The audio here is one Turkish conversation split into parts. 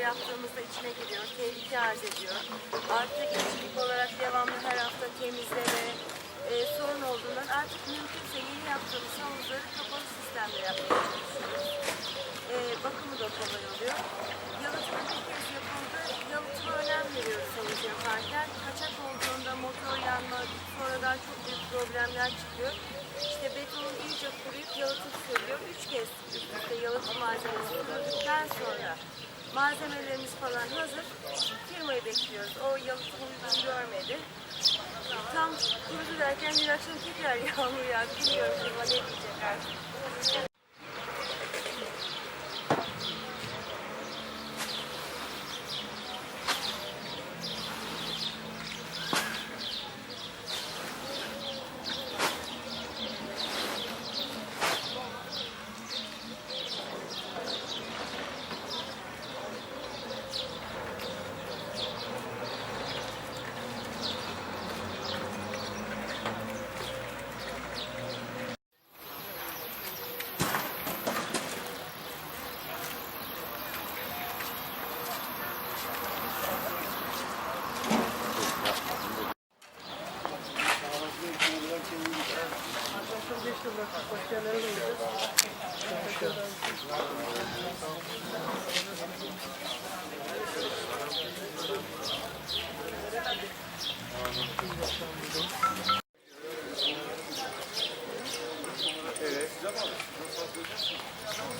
yaptığımızda içine giriyor, tehlike arz ediyor. Artık ekiplik olarak devamlı her hafta temizleme e, sorun olduğundan artık mümkünse yeni yaptığımız havuzları kapalı sistemle yapmaya. E, bakımı da kolay oluyor. Yalıtma bir kez yapıldı. Yalıtma önem veriyoruz havuz yaparken. Kaçak olduğunda motor yanma, sonradan çok büyük problemler çıkıyor. İşte betonun iyice kuruyup yalıtım sürülüyor. Üç kez üst yalıtım malzemesi sürdükten sonra malzemelerimiz falan hazır. Firmayı bekliyoruz. O yalıtım uygun görmedi. Tam kurudu derken bir akşam tekrar yağmur yağdı. Bilmiyorum firma ne diyecek artık.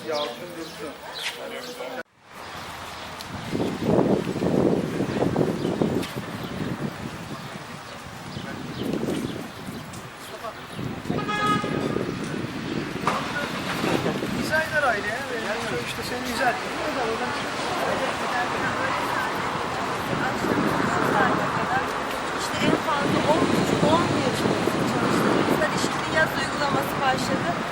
Yalçın Dursun. Güzeller aile ya. Yani işte seni güzel. O da oradan İşte en fazla 10 11 çalıştığımızda şimdi yaz uygulaması başladı.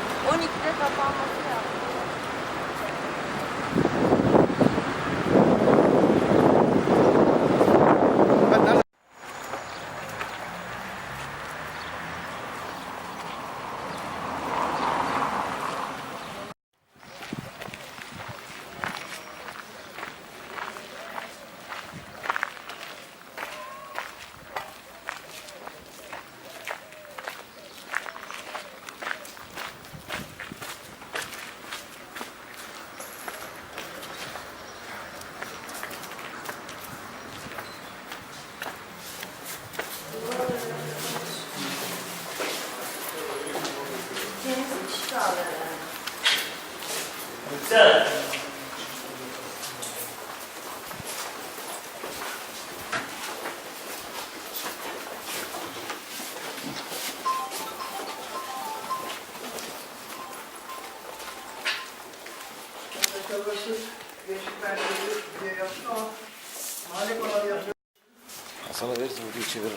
Hasan'a verirsin videoyu çevirir.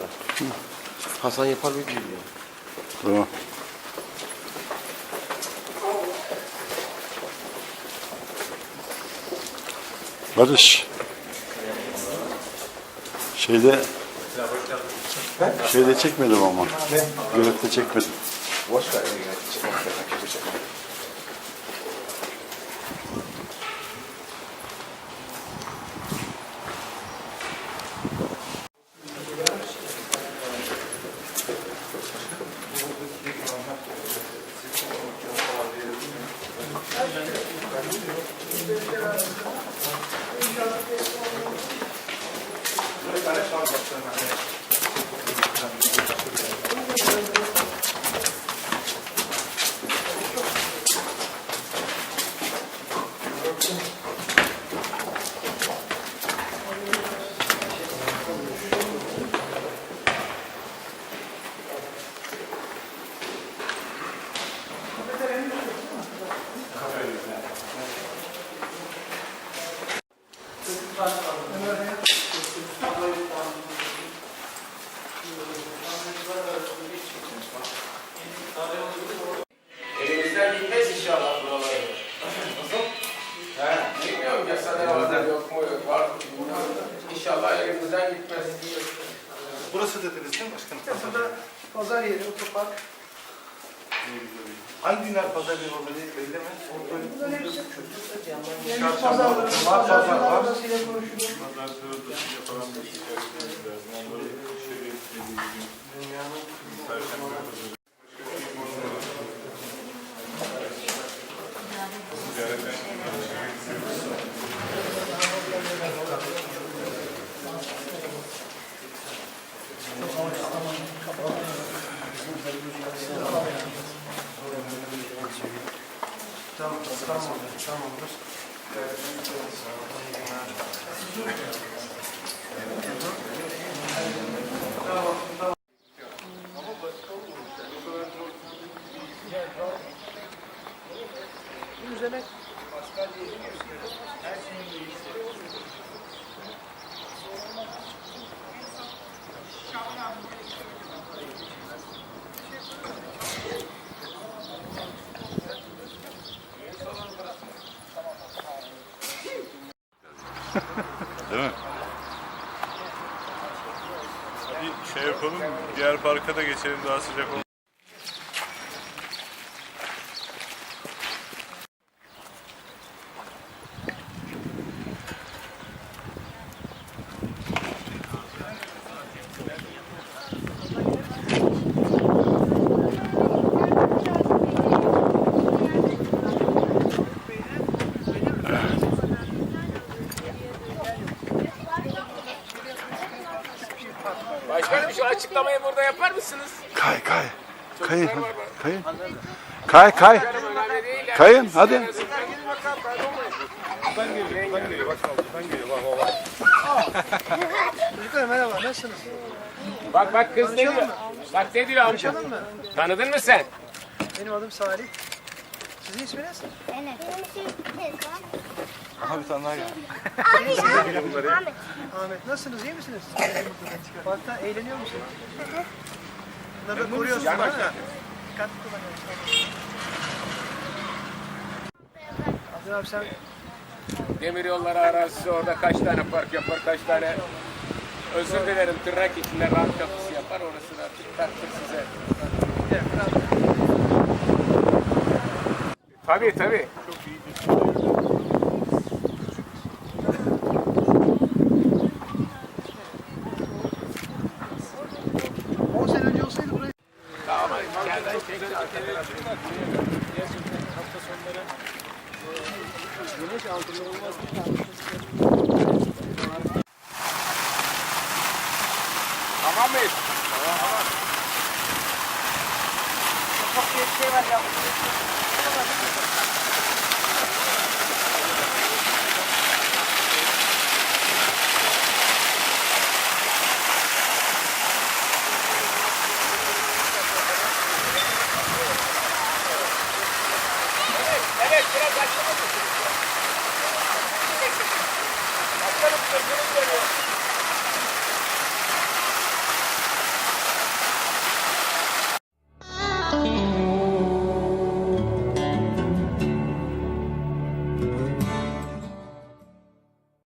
Hasan yapar videoyu ya. Tamam. Barış. Şeyde şeyde çekmedim ama. Görüntüde çekmedim. Boş ver. Burası dediniz değil mi başkanım? Burada pazar yeri, otopark. Hangi günler pazar olur diye belli mi? Bunların hepsi yani pazarları, pazarcılar arasıyla konuşuluyor. Tamam, はい。Şey yapalım, diğer parka da geçelim daha sıcak olur. Şu açıklamayı burada yapar mısınız? Kay kay. Kayın. Kayın. Kay kay. Önemli değil. yani. Kayın hadi. Çocuklar merhaba, nasılsınız? Bak bak kız ne diyor? Bak ne diyor amca? Tanıdın mı sen? Benim adım Salih. Sizin isminiz? Benim. Benim için teyzem. Aha bir tane daha geldi. Abi, Ahmet. Ahmet, nasılsınız, iyi misiniz? Parkta eğleniyor musunuz? Bunları da koruyorsunuz değil mi? Dikkatli kullanıyorsunuz. Abdül abi sen Demir yolları arazisi orada kaç tane park yapar, kaç tane özür dilerim tırnak içinde rant kapısı yapar orası da artık taktır size. Tabii tabii. 10 sene önce olsaydı burayı Tamam içeriden